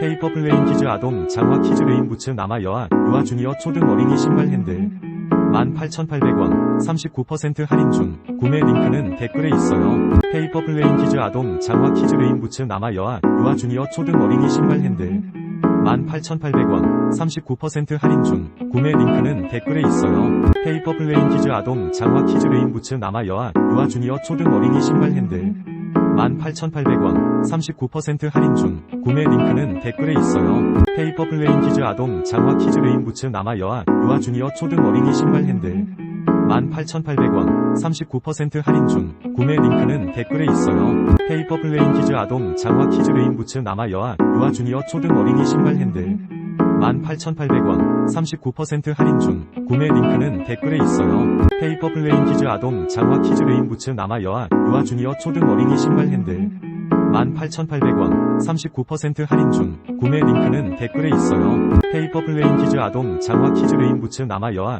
페이퍼 플레인 키즈 아동 장화 키즈 레인 부츠 남아 여아 유아 주니어 초등 어린이 신발 핸들. 18,800원 39% 할인 중. 구매 링크는 댓글에 있어요. 페이퍼 플레인 키즈 아동 장화 키즈 레인 부츠 남아 여아 유아 주니어 초등 어린이 신발 핸들. 18,800원 39% 할인 중. 구매 링크는 댓글에 있어요. 페이퍼 플레인 키즈 아동 장화 키즈 레인 부츠 남아 여아 유아 주니어 초등 어린이 신발 핸들 18,800원 39% 할인 중 구매 링크는 댓글에 있어요. 페이퍼 플레인 키즈 아동 장화 키즈 레인 부츠 남아 여아 유아 주니어 초등 어린이 신발 핸들 18,800원 39% 할인 중 구매 링크는 댓글에 있어요. 페이퍼 플레인 키즈 아동 장화 키즈 레인 부츠 남아 여아 유아 주니어 초등 어린이 신발 핸들 18,800원 39% 할인 중 구매 링크는 댓글에 있어요. 페이퍼 플레인 키즈 아동 장화 키즈 레인 부츠 남아 여아 유아 주니어 초등 어린이 신발 핸들 18,800원 39% 할인 중 구매 링크는 댓글에 있어요. 페이퍼 플레인 키즈 아동 장화 키즈 레인 부츠 남아 여아